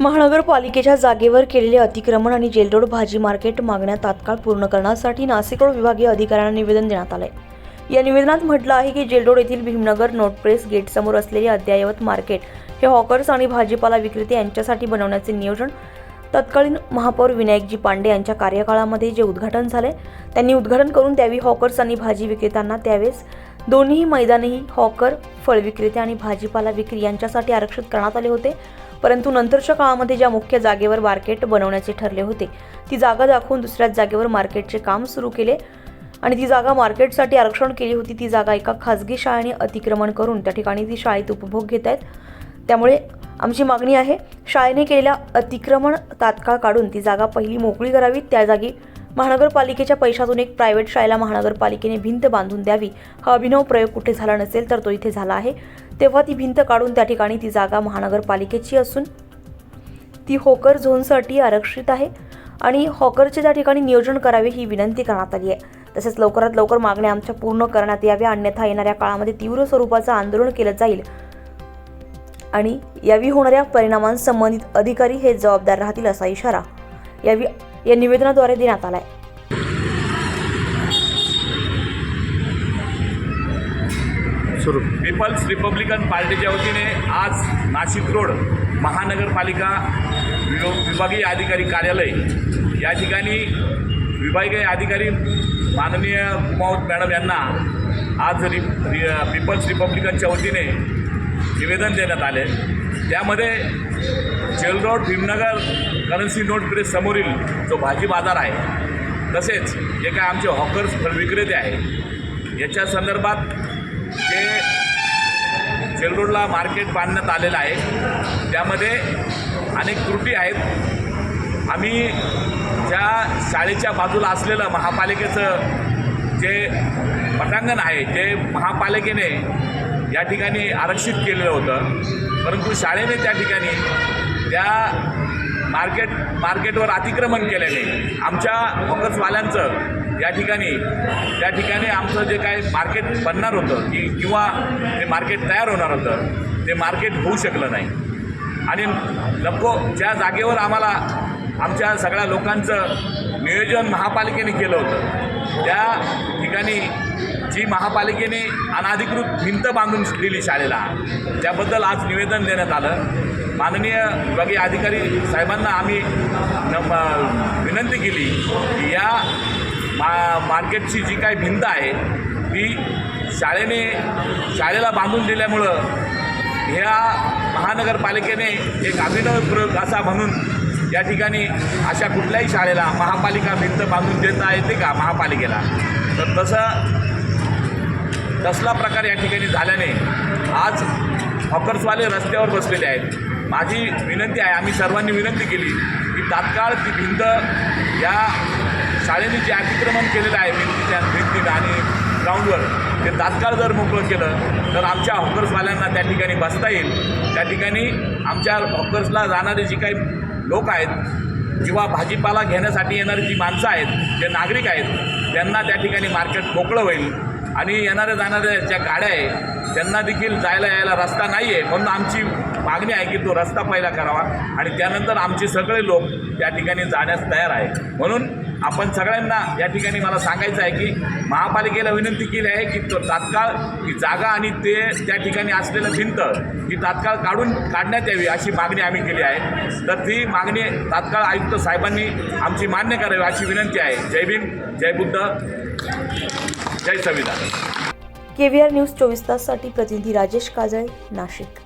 महानगरपालिकेच्या जागेवर केलेले अतिक्रमण आणि जेलरोड भाजी मार्केट मागण्या तात्काळ पूर्ण करण्यासाठी नाशिकरोड विभागीय अधिकाऱ्यांना निवेदन देण्यात आले या निवेदनात म्हटलं आहे की जेलरोड येथील भीमनगर नोटप्रेस गेटसमोर असलेले अद्ययावत मार्केट हे हॉकर्स आणि भाजीपाला विक्रेते यांच्यासाठी बनवण्याचे नियोजन तत्कालीन महापौर विनायकजी पांडे यांच्या कार्यकाळामध्ये जे उद्घाटन झाले त्यांनी उद्घाटन करून त्यावेळी हॉकर्स आणि भाजी विक्रेत्यांना त्यावेळेस दोन्ही मैदानही हॉकर फळ विक्रेते आणि भाजीपाला विक्री यांच्यासाठी आरक्षित करण्यात आले होते. परंतु नंतरच्या काळामध्ये ज्या मुख्य जागेवर मार्केट बनवण्याचे ठरले होते ती जागा दाखवून दुसऱ्याच जागेवर मार्केटचे काम सुरू केले आणि ती जागा मार्केटसाठी आरक्षण केली होती ती जागा एका खाजगी शाळेने अतिक्रमण करून त्या ठिकाणी ती शाळेत उपभोग घेत आहेत. त्यामुळे आमची मागणी आहे शाळेने केलेल्या अतिक्रमण तात्काळ काढून ती जागा पहिली मोकळी करावी त्या जागी महानगरपालिकेच्या पैशातून एक प्रायव्हेट शाळेला महानगरपालिकेने भिंत बांधून द्यावी. हा अभिनव प्रयोग कुठे झाला नसेल तर तो इथे झाला आहे. तेव्हा ती भिंत काढून त्या ठिकाणी ती जागा महानगरपालिकेची असून ती होकर झोनसाठी आरक्षित आहे आणि हॉकरचे त्या ठिकाणी नियोजन करावे ही विनंती करण्यात आली आहे. तसेच लवकरात लवकर मागण्या आमच्या पूर्ण करण्यात याव्या. अन्यथा येणाऱ्या काळामध्ये तीव्र स्वरूपाचं आंदोलन केलं जाईल. आणि यावी होणाऱ्या परिणामांसंबंधित अधिकारी हे जबाबदार राहतील असा इशारा यावी या निवेदनाद्वारे देण्यात आला आहे पीपल्स रिपब्लिकन पार्टीच्या वतीने आज नाशिक रोड महानगरपालिका विभागीय अधिकारी कार्यालय. या ठिकाणी विभागीय अधिकारी माननीय कुमावत मॅडम यांना आज रि रि पीपल्स रिपब्लिकनच्या वतीने निवेदन देण्यात आले. त्यामध्ये jail road Bhimnagar currency note press समोरील जो भाजी बाजार आहे तसेच जे काय आमचे हॉकर्स फळ विक्रेते आहे याच्या संदर्भात जे जेलरोडला मार्केट बांधण्यात आलेलं आहे त्यामध्ये अनेक त्रुटी आहेत. आम्ही ज्या शाळेच्या बाजूला असलेलं महापालिकेचं जे पटांगण आहे ते महापालिकेने या ठिकाणी आरक्षित केलेलं होतं. परंतु शाळेने त्या ठिकाणी त्या मार्केट मार्केटवर अतिक्रमण केल्याने आमच्या हॉकर्सवाल्यांचं या ठिकाणी त्या ठिकाणी आमचं जे काय मार्केट बनणार होतं की किंवा ते मार्केट तयार होणार होतं ते मार्केट होऊ शकलं नाही. आणि नको ज्या जागेवर आम्हाला आमच्या सगळ्या लोकांचं नियोजन महापालिकेने केलं होतं त्या ठिकाणी जी महापालिकेने अनाधिकृत भिंत बांधून दिली शाळेला त्याबद्दल आज निवेदन देण्यात आलं. माननीय विभागीय अधिकारी साहेबांना आम्ही न विनंती केली की या मा मार्केटची जी काही भिंत आहे ती शाळेने शाळेला बांधून दिल्यामुळं ह्या महानगरपालिकेने एक अभिनव प्रयोग असा म्हणून या ठिकाणी अशा कुठल्याही शाळेला महापालिका भिंत बांधून देता येते का महापालिकेला? तर तसं तसला प्रकार या ठिकाणी झाल्याने आज हॉकर्सवाले रस्त्यावर बसलेले आहेत. माझी विनंती आहे आम्ही सर्वांनी विनंती केली की तात्काळ ती भिंत या शाळेने जे अतिक्रमण केलेलं आहे भिंतीच्या भिंतीनं आणि ग्राउंडवर ते तात्काळ जर मोकळं केलं तर आमच्या हॉकर्सवाल्यांना त्या ठिकाणी बसता येईल. त्या ठिकाणी आमच्या हॉकर्सला जाणारे जी काही लोक आहेत किंवा भाजीपाला घेण्यासाठी येणारी जी माणसं आहेत जे नागरिक आहेत त्यांना त्या ठिकाणी मार्केट मोकळं होईल. आणि येणाऱ्या जाणाऱ्या ज्या गाड्या आहे त्यांना देखील जायला यायला रस्ता नाही आहे म्हणून आमची मागणी आहे की तो रस्ता पहिला करावा आणि त्यानंतर आमचे सगळे लोक त्या ठिकाणी जाण्यास तयार आहे म्हणून आपण सगळ्यांना या ठिकाणी मला सांगायचं आहे की महापालिकेला विनंती केली आहे की तो तात्काळ ही जागा आणि ते त्या ठिकाणी असलेलं भिंत ही तात्काळ काढून काढण्यात यावी अशी मागणी आम्ही केली आहे. तर ती मागणी तात्काळ आयुक्त साहेबांनी आमची मान्य करावी अशी विनंती आहे. जय भीम जय बुद्ध. जय संविधान केव्हीआर न्यूज चोवीस ताससाठी प्रतिनिधी राजेश काजळे नाशिक.